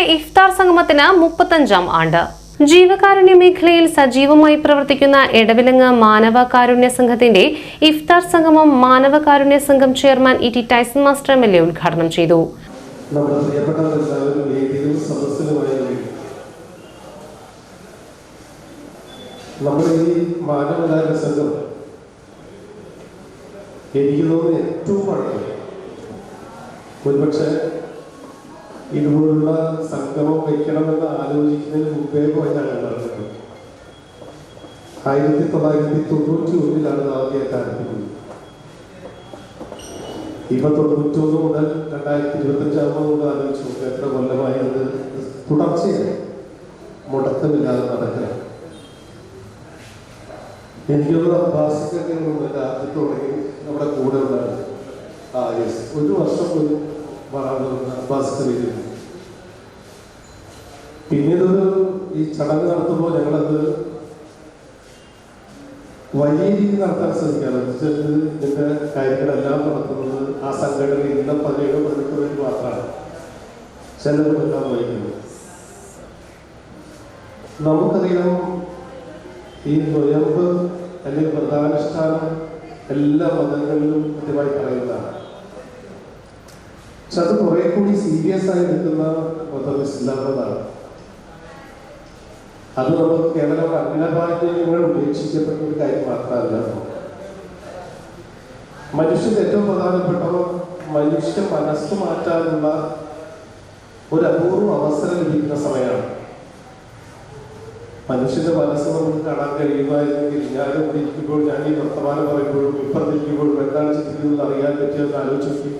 ജില്ലയിലെ ഇഫ്താർ സംഗമത്തിന് മുപ്പത്തഞ്ചാം ആണ്ട്. ജീവകാരുണ്യ മേഖലയിൽ സജീവമായി പ്രവർത്തിക്കുന്ന എടവിലങ്ങ് മാനവകാരുണ്യ സംഘത്തിന്റെ ഇഫ്താർ സംഗമം മാനവകാരുണ്യ സംഘം chairman E T Tyson master M L A ഉദ്ഘാടനം ചെയ്തു. നമ്മുടെ ഈ ഏറ്റവും ഒരുപക്ഷെ ഇതുപോലുള്ള സംഗമം വയ്ക്കണമെന്ന് ആലോചിക്കുന്നതിന് മുമ്പേ പോയതാണ് നടന്നത് ആയിരത്തി തൊള്ളായിരത്തി തൊണ്ണൂറ്റി ഒന്നിലാണ് ആദ്യമായിട്ട് ആരംഭിക്കുന്നത്. ഇപ്പൊ തൊണ്ണൂറ്റൊന്ന് മുതൽ രണ്ടായിരത്തി ഇരുപത്തഞ്ചാകുമ്പോൾ മുതൽ ആലോചിച്ചു എത്ര കൊല്ലമായി അത് തുടർച്ചയായി. മുടക്കമില്ലാതെ നടക്കണം എനിക്കുള്ള അബ്ബാസിക്കൊക്കെ തുടങ്ങി നമ്മുടെ കൂടെ ഉണ്ടായിരുന്നു ആ യെസ് ഒരു വർഷം പോലും അബ്ബാസിക്ക് വരുന്നു പിന്നീട് ഈ ചടങ്ങ് നടത്തുമ്പോൾ ഞങ്ങളത് വലിയ രീതിയിൽ നടത്താൻ ശ്രമിക്കാറ് ഇതിന്റെ കാര്യങ്ങളെല്ലാം നടത്തുന്നത് ആ സംഘടന ഇന്ന പതിനേഴ് മണിക്കൂർ വേണ്ടി മാത്രമാണ്. ചെലവ് എടുക്കാൻ വഹിക്കുന്നത് നമുക്കറിയാം ഈ നൊയമ്പ് അല്ലെങ്കിൽ വ്രതാനുഷ്ഠാനം എല്ലാ മതങ്ങളിലും പക്ഷെ അത് കുറെ കൂടി സീരിയസ് ആയി നിൽക്കുന്ന മതം ഇസ്ലാം മതമാണ് അത് നമുക്ക് കേവലം അഗ്നഭാഗ്യങ്ങൾ ഉപേക്ഷിക്കപ്പെട്ട ഒരു കാര്യം മാത്രമല്ല. മനുഷ്യന്റെ ഏറ്റവും പ്രധാനപ്പെട്ടവ മനുഷ്യ മനസ്സ് മാറ്റാനുള്ള ഒരു അപൂർവ അവസരം ലഭിക്കുന്ന സമയമാണ്. മനുഷ്യന്റെ മനസ്സ് നമുക്ക് കാണാൻ കഴിയുമായിരുന്നെങ്കിൽ ഞാൻ ഇവിടെ ഞാൻ ഈ വർത്തമാനം പറയുമ്പോഴും ഇപ്പുറത്തിരിക്കുമ്പോഴും എന്താണ് ചിന്തിക്കുന്നത് അറിയാൻ പറ്റിയെന്ന് ആലോചിച്ച് നോക്കി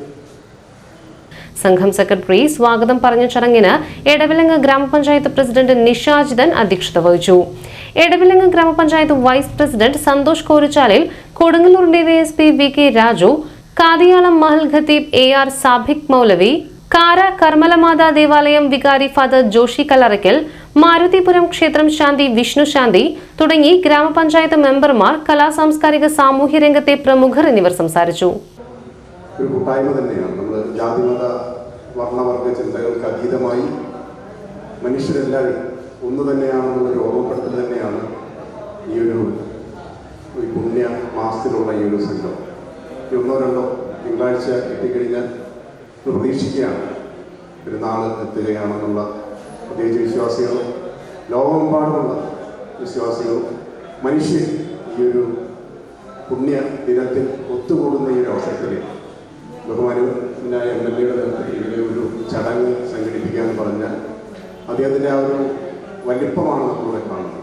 സംഘം സെക്രട്ടറി സ്വാഗതം പറഞ്ഞ ചടങ്ങിന് എടവിലങ്ങ് ഗ്രാമപഞ്ചായത്ത് പ്രസിഡന്റ് നിഷാജിതൻ അധ്യക്ഷത വഹിച്ചു. എടവിലങ്ങ് ഗ്രാമപഞ്ചായത്ത് vice president Santhosh Korichalil Kodungallur DYSP V K Raju Kathiyalam Mahal Khatib A R Sabik മൗലവി കാര കർമ്മലമാതാ ദേവാലയം വികാരി ഫാദർ ജോഷി കല്ലറയ്ക്കൽ മാരുതിപുരം ക്ഷേത്രം ശാന്തി വിഷ്ണു ശാന്തി തുടങ്ങി ഗ്രാമപഞ്ചായത്ത് മെമ്പർമാർ കലാ സാംസ്കാരിക സാമൂഹ്യ രംഗത്തെ പ്രമുഖർ എന്നിവർ സംസാരിച്ചു. ജാതിമത വർണവർഗ ചിന്തകൾക്ക് അതീതമായി മനുഷ്യരെല്ലാവരും ഒന്ന് തന്നെയാണെന്നുള്ളൊരു ഓർമ്മപ്പെടുത്തൽ തന്നെയാണ് ഈ ഒരു പുണ്യ മാസത്തിലുള്ള ഈ ഒരു സംഘം ഈ ഒന്നോ രണ്ടോ തിങ്കളാഴ്ച എത്തിക്കഴിഞ്ഞാൽ ഇത് പ്രതീക്ഷിക്കുകയാണ്. പെരുന്നാൾ എത്തുകയാണെന്നുള്ള പ്രത്യേകിച്ച് വിശ്വാസികളും ലോകമെമ്പാടുമുള്ള വിശ്വാസികളും മനുഷ്യർ ഈ ഒരു പുണ്യ ദിനത്തിൽ ഒത്തുകൂടുന്ന ഈ ഒരു അവസരത്തിൽ ബഹുമാനായ എം എൽ എയുടെ നേതൃത്വത്തിൽ ഒരു ചടങ്ങ് സംഘടിപ്പിക്കുക എന്ന് പറഞ്ഞാൽ അദ്ദേഹത്തിന്റെ ആ ഒരു വലിപ്പമാണ് നമ്മളിവിടെ കാണുന്നത്.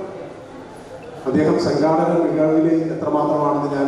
അദ്ദേഹം സംഘാടന മികവിൽ എത്രമാത്രമാണെന്ന് ഞാൻ